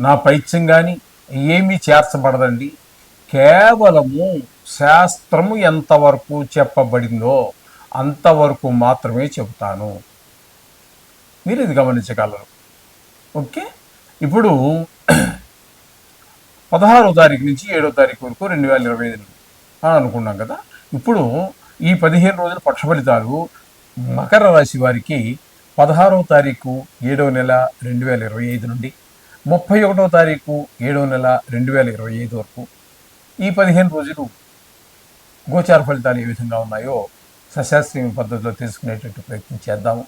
నా పైత్యం కానీ ఏమీ చేర్చబడదండి. కేవలము శాస్త్రము ఎంతవరకు చెప్పబడిందో అంతవరకు మాత్రమే చెబుతాను. మీరు ఇది గమనించగలరు. ఓకే? ఇప్పుడు పదహారో తారీఖు నుంచి ఏడో తారీఖు వరకు రెండు వేల ఇరవై ఐదు అని అనుకున్నాం కదా. ఇప్పుడు ఈ పదిహేను రోజుల పక్ష ఫలితాలు మకర రాశి వారికి పదహారవ తారీఖు ఏడవ నెల రెండు వేల ఇరవై ఐదు నుండి ముప్పై ఒకటో తారీఖు ఏడవ నెల రెండు వేల ఇరవై ఐదు వరకు ఈ పదిహేను రోజులు గోచార ఫలితాలు ఏ విధంగా ఉన్నాయో సశాస్త్రీయ పద్ధతిలో తెలుసుకునేటట్టు ప్రయత్నం చేద్దాము.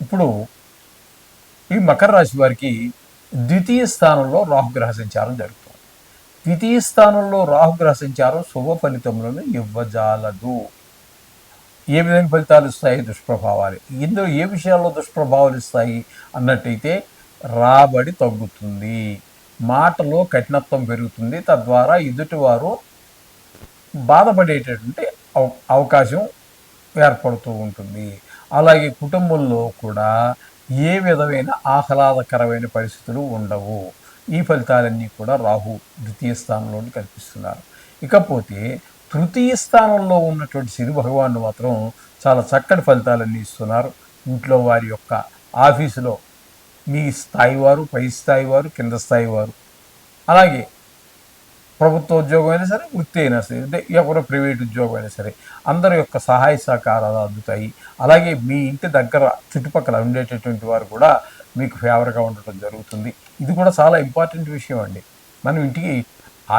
ఇప్పుడు ఈ మకర రాశి వారికి ద్వితీయ స్థానంలో రాహుగ్రహ సంచారం జరుగుతుంది. ద్వితీయ స్థానంలో రాహుగ్రహ సంచారం శుభ ఫలితములను ఇవ్వజాలదు. ఏ విధంగా ఫలితాలు ఇస్తాయి? దుష్ప్రభావాలు. ఇందులో ఏ విషయాల్లో దుష్ప్రభావాలు ఇస్తాయి? అన్నట్టయితే రాబడి తగ్గుతుంది. మాటలో కఠినత్వం పెరుగుతుంది. తద్వారా ఎదుటివారు బాధపడేటటువంటి అవ- అవకాశం ఏర్పడుతూ ఉంటుంది. అలాగే కుటుంబంలో కూడా ఏ విధమైన ఆహ్లాదకరమైన పరిస్థితులు ఉండవు. ఈ ఫలితాలన్నీ కూడా రాహు ద్వితీయ స్థానంలోని కల్పిస్తున్నారు ఇకపోతే తృతీయ స్థానంలో ఉన్నటువంటి శని భగవాను మాత్రం చాలా చక్కటి ఫలితాలన్నీ ఇస్తున్నారు. ఇంట్లో వారి యొక్క ఆఫీసులో మీ స్థాయి వారు పై స్థాయి వారు కింద స్థాయి వారు. అలాగే ప్రభుత్వ ఉద్యోగం అయినా సరే వృత్తి అయినా సరే అంటే ఎవరో ప్రైవేట్ ఉద్యోగం అయినా సరే అందరి యొక్క సహాయ సహకారాలు అందుతాయి. అలాగే మీ ఇంటి దగ్గర చుట్టుపక్కల ఉండేటటువంటి వారు కూడా మీకు ఫేవర్గా ఉండటం జరుగుతుంది. ఇది కూడా చాలా ఇంపార్టెంట్ విషయం అండి. మనం ఇంటికి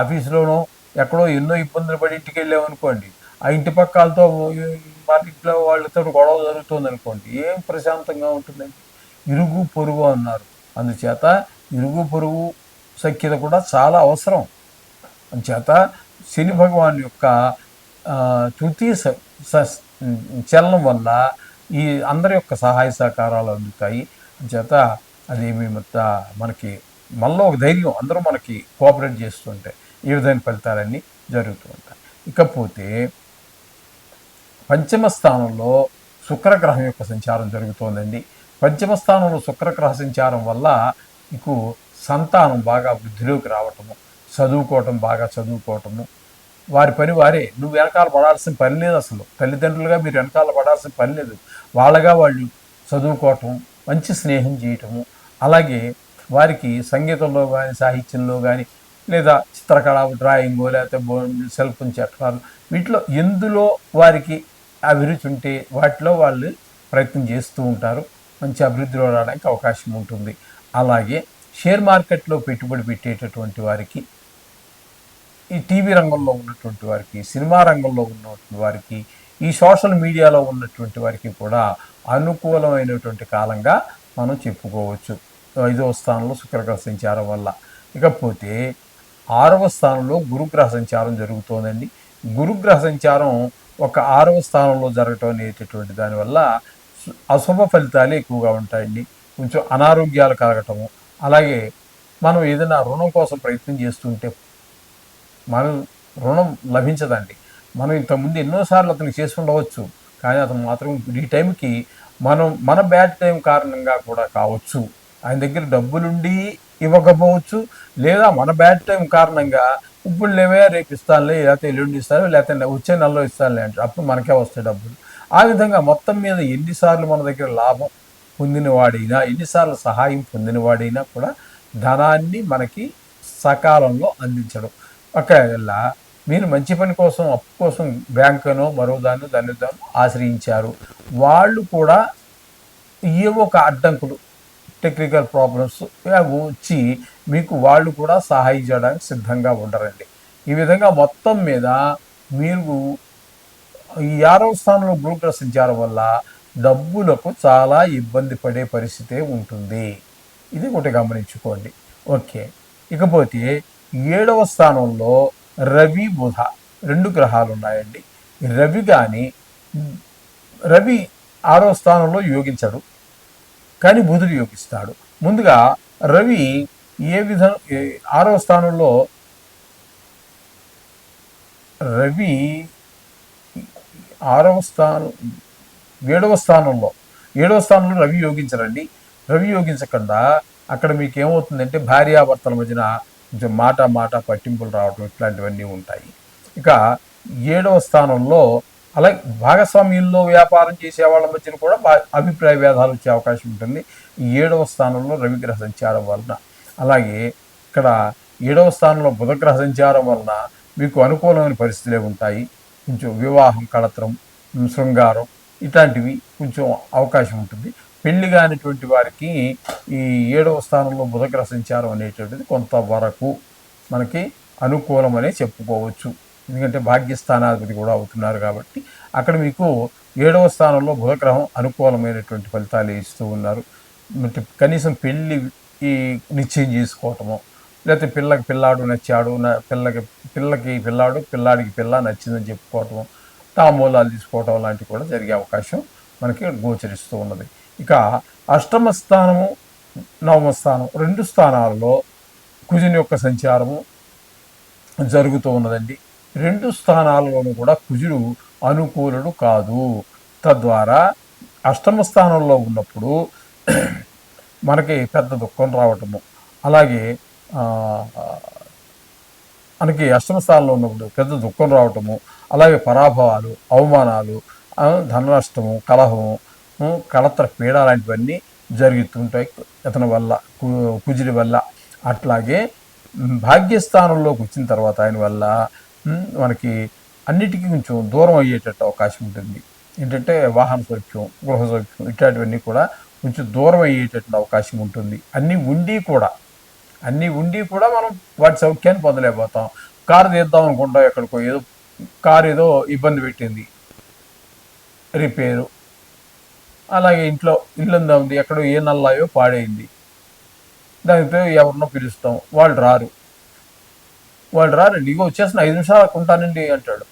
ఆఫీసులోనో ఎక్కడో ఎన్నో ఇబ్బందులు పడి ఇంటికి వెళ్ళామనుకోండి ఆ ఇంటి పక్కలతో మన ఇంట్లో వాళ్ళతో గొడవ జరుగుతుంది అనుకోండి ఏం ప్రశాంతంగా ఉంటుందండి. ఇరుగు పొరుగు అన్నారు. అందుచేత ఇరుగు పొరుగు సఖ్యత కూడా చాలా అవసరం. అందుచేత శని భగవాన్ యొక్క తృతీయ స- స- చలనం వల్ల ఈ అందరి యొక్క సహాయ సహకారాలు అందుతాయి. చేత అదేమి మొత్త మనకి మనలో ఒక ధైర్యం అందరూ మనకి కోఆపరేట్ చేస్తుంటే ఈ విధమైన ఫలితాలన్నీ జరుగుతూ ఉంటాయి. ఇకపోతే పంచమ స్థానంలో శుక్రగ్రహం యొక్క సంచారం జరుగుతోందండి. పంచమ స్థానంలో శుక్రగ్రహ సంచారం వల్ల మీకు సంతానం బాగా వృద్ధిలోకి రావటము చదువుకోవటం బాగా చదువుకోవటము. వారి పని వారే. నువ్వు వెనకాల పడాల్సిన పని లేదు అసలు. తల్లిదండ్రులుగా మీరు వెనకాల పడాల్సిన పని లేదు. వాళ్ళగా వాళ్ళు చదువుకోవటం మంచి స్నేహం చేయటము. అలాగే వారికి సంగీతంలో కానీ సాహిత్యంలో కానీ లేదా చిత్రకళ డ్రాయింగ్ లేకపోతే బో- సెల్ చట్టాలు వీటిలో ఎందులో వారికి అభిరుచి ఉంటే వాటిలో వాళ్ళు ప్రయత్నం చేస్తూ ఉంటారు. మంచి అభివృద్ధిలో రావడానికి అవకాశం ఉంటుంది. అలాగే షేర్ మార్కెట్లో పెట్టుబడి పెట్టేటటువంటి వారికి ఈ టీవీ రంగంలో ఉన్నటువంటి వారికి సినిమా రంగంలో ఉన్నటువంటి వారికి ఈ సోషల్ మీడియాలో ఉన్నటువంటి వారికి కూడా అనుకూలమైనటువంటి కాలంగా మనం చెప్పుకోవచ్చు. ఐదవ స్థానంలో శుక్రగ్రహ సంచారం వల్ల. ఇకపోతే ఆరవ స్థానంలో గురుగ్రహ సంచారం జరుగుతోందండి. గురుగ్రహ సంచారం ఒక ఆరవ స్థానంలో జరగటం అనేటటువంటి దానివల్ల అశుభ ఫలితాలు ఎక్కువగా ఉంటాయండి. కొంచెం అనారోగ్యాలు కలగటము. అలాగే మనం ఏదైనా రుణం కోసం ప్రయత్నం చేస్తుంటే మనం రుణం లభించదండి. మనం ఇంతకుముందు ఎన్నోసార్లు అతనికి చేసి ఉండవచ్చు. కానీ అతను మాత్రం ఈ టైంకి మనం మన బ్యాడ్ టైం కారణంగా కూడా కావచ్చు. ఆయన దగ్గర డబ్బులుండి ఇవ్వకపోవచ్చు. లేదా మన బ్యాడ్ టైం కారణంగా ఇప్పుడు లేవే రేపు ఇస్తానులే లేకపోతే ఎల్లుండి ఇస్తాను లేకపోతే వచ్చే నెలలో ఇస్తానులే అంటే అప్పుడు మనకే వస్తాయి డబ్బులు. ఆ విధంగా మొత్తం మీద ఎన్నిసార్లు మన దగ్గర లాభం పొందినవాడైనా ఎన్నిసార్లు సహాయం పొందినవాడైనా కూడా ధనాన్ని మనకి సకాలంలో అందించడం. ఒకవేళ మీరు మంచి పని కోసం అప్పు కోసం బ్యాంకునో మరో దాన్ని దాన్ని ఆశ్రయించారు. వాళ్ళు కూడా ఏవో ఒక అడ్డంకులు టెక్నికల్ ప్రాబ్లమ్స్ అవి వచ్చి మీకు వాళ్ళు కూడా సహాయం చేయడానికి సిద్ధంగా ఉండరండి. ఈ విధంగా మొత్తం మీద మీరు ఈ ఆరవ స్థానంలో గురుగ్రహ సంచారం వల్ల డబ్బులకు చాలా ఇబ్బంది పడే పరిస్థితి ఉంటుంది. ఇది ఒకటి గమనించుకోండి. ఓకే. ఇకపోతే ఏడవ స్థానంలో రవి బుధ రెండు గ్రహాలు ఉన్నాయండి రవి కానీ రవి ఆరో స్థానంలో యోగించడు. కానీ బుధుడు యోగిస్తాడు. ముందుగా రవి ఏ విధం ఏ- ఆరవ స్థానంలో రవి ఆరవ స్థానం ఏడవ స్థానంలో ఏడవ స్థానంలో రవి యోగించరండి. రవి యోగించకుండా అక్కడ మీకు ఏమవుతుందంటే భార్యాభర్తల మధ్యన కొంచెం మాట మాట పట్టింపులు రావడం ఇట్లాంటివన్నీ ఉంటాయి. ఇక ఏడవ స్థానంలో అలాగే భాగస్వామ్యంలో వ్యాపారం చేసే వాళ్ళ మధ్యన కూడా అభిప్రాయ భేదాలు వచ్చే అవకాశం ఉంటుంది. ఈ ఏడవ స్థానంలో రవిగ్రహ సంచారం వలన. అలాగే ఇక్కడ ఏడవ స్థానంలో బుధగ్రహ సంచారం వలన మీకు అనుకూలమైన పరిస్థితులే ఉంటాయి. కొంచెం వివాహం కళత్రం శృంగారం ఇట్లాంటివి కొంచెం అవకాశం ఉంటుంది. పెళ్ళి కానిటువంటి వారికి ఈ ఏడవ స్థానంలో బుధగ్రహ సంచారం అనేటువంటిది కొంతవరకు మనకి అనుకూలమనే చెప్పుకోవచ్చు. ఎందుకంటే భాగ్యస్థానాధిపతి కూడా అవుతున్నారు కాబట్టి అక్కడ మీకు ఏడవ స్థానంలో బుధగ్రహం అనుకూలమైనటువంటి ఫలితాలు ఇస్తూ ఉన్నారు. కనీసం పెళ్ళి ఈ నిశ్చయం చేసుకోవటము లేకపోతే పిల్లకి పిల్లాడు నచ్చాడు పిల్లకి పిల్లకి పిల్లాడు పిల్లాడికి పిల్ల నచ్చిందని చెప్పుకోవటం తాంబూలాలు తీసుకోవటం లాంటివి కూడా జరిగే అవకాశం మనకి గోచరిస్తూ ఉన్నది. ఇక అష్టమ స్థానము నవమ స్థానం రెండు స్థానాల్లో కుజుని యొక్క సంచారము జరుగుతూ ఉన్నదండి. రెండు స్థానాలలోనూ కూడా కుజుడు అనుకూలుడు కాదు. తద్వారా అష్టమ స్థానంలో ఉన్నప్పుడు మనకి పెద్ద దుఃఖం రావటము. అలాగే మనకి అష్టమ స్థానంలో ఉన్నప్పుడు పెద్ద దుఃఖం రావటము అలాగే పరాభవాలు అవమానాలు ఆ, ధన నష్టము కలహము కలత్ర పీడ లాంటివన్నీ జరుగుతుంటాయి ఇతని వల్ల కు- కుజిరి వల్ల. అట్లాగే భాగ్యస్థానంలోకి వచ్చిన తర్వాత ఆయన వల్ల మనకి అన్నిటికీ కొంచెం దూరం అయ్యేటట్టు అవకాశం ఉంటుంది. ఏంటంటే వాహన సౌఖ్యం గృహ సౌఖ్యం ఇట్లాంటివన్నీ కూడా కొంచెం దూరం అయ్యేటట్టు అవకాశం ఉంటుంది. అన్నీ ఉండి కూడా అన్నీ ఉండి కూడా మనం వాటి సౌఖ్యాన్ని పొందలేకపోతాం. కారు తీద్దాం అనుకుంటాం ఎక్కడికో ఏదో కారు ఏదో ఇబ్బంది పెట్టింది. రిపేరు. అలాగే ఇంట్లో ఇల్లు ఉంది ఎక్కడో ఏ నల్లాయో పాడైంది. దానితో ఎవరినో పిలుస్తాం. వాళ్ళు రారు. వాళ్ళు రారండి ఇగో వచ్చేసిన ఐదు నిమిషాలు ఉంటానండి అంటాడు.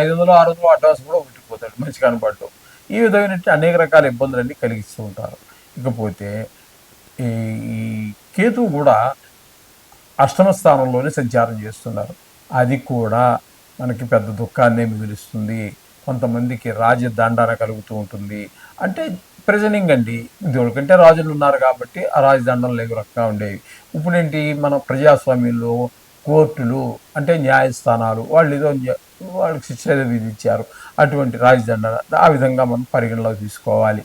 ఐదు వందలు ఆరు వందలు అడ్వాన్స్ కూడా ఒకటిపోతాడు మంచి కనపడటం ఈ విధమైన అనేక రకాల ఇబ్బందులన్నీ కలిగిస్తూ ఉంటారు. ఇకపోతే ఈ ఈ కేతువు కూడా అష్టమ స్థానంలోనే సంచారం చేస్తున్నారు. అది కూడా మనకి పెద్ద దుఃఖాన్నే మిగులుస్తుంది. కొంతమందికి రాజదండన కలుగుతూ ఉంటుంది. అంటే ప్రజనింగ్ అండి. ఎందుకంటే రాజులు ఉన్నారు కాబట్టి ఆ రాజదండలు లేకు రకంగా ఉండేవి. ఇప్పుడేంటి మన ప్రజాస్వామ్యంలో కోర్టులు అంటే న్యాయస్థానాలు వాళ్ళు ఏదో వాళ్ళకి శిక్ష ఏదో విధించారు. అటువంటి రాజదండన ఆ విధంగా మనం పరిగణలోకి తీసుకోవాలి.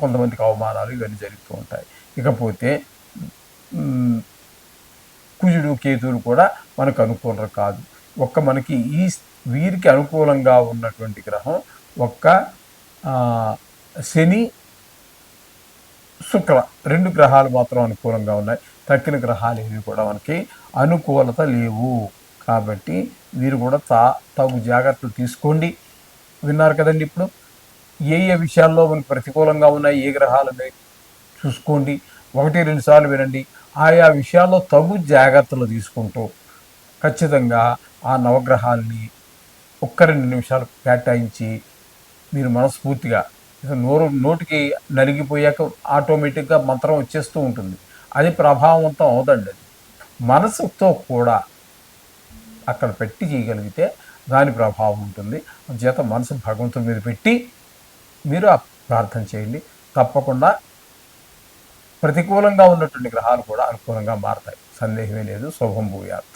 కొంతమందికి అవమానాలు ఇవన్నీ జరుగుతూ ఉంటాయి. ఇకపోతే కుజుడు కేతువులు కూడా మనకు అనుకూలం కాదు. ఒక్క మనకి ఈ వీరికి అనుకూలంగా ఉన్నటువంటి గ్రహం ఒక్క శని శుక్ర రెండు గ్రహాలు మాత్రం అనుకూలంగా ఉన్నాయి. తక్కిన గ్రహాలు ఏవి కూడా మనకి అనుకూలత లేవు. కాబట్టి మీరు కూడా తా తగు జాగ్రత్తలు తీసుకోండి. విన్నారు కదండి ఇప్పుడు? ఏ ఏ విషయాల్లో మనకు ప్రతికూలంగా ఉన్నాయి ఏ గ్రహాలు చూసుకోండి. ఒకటి రెండు సార్లు వినండి. ఆయా విషయాల్లో తగు జాగ్రత్తలు తీసుకుంటూ ఖచ్చితంగా ఆ నవగ్రహాలని ఒక్క రెండు నిమిషాలు కేటాయించి మీరు మనస్ఫూర్తిగా నోరు నోటికి నలిగిపోయాక ఆటోమేటిక్గా మంత్రం వచ్చేస్తూ ఉంటుంది. అది ప్రభావవంతం అవుదండి అది. మనసుతో కూడా అక్కడ పెట్టి చేయగలిగితే దాని ప్రభావం ఉంటుంది. చేత మనసు భగవంతుడి మీద పెట్టి మీరు ఆ ప్రార్థన చేయండి. తప్పకుండా ప్రతికూలంగా ఉన్నటువంటి గ్రహాలు కూడా అనుకూలంగా మారతాయి. సందేహమే లేదు శుభం భూయాత్.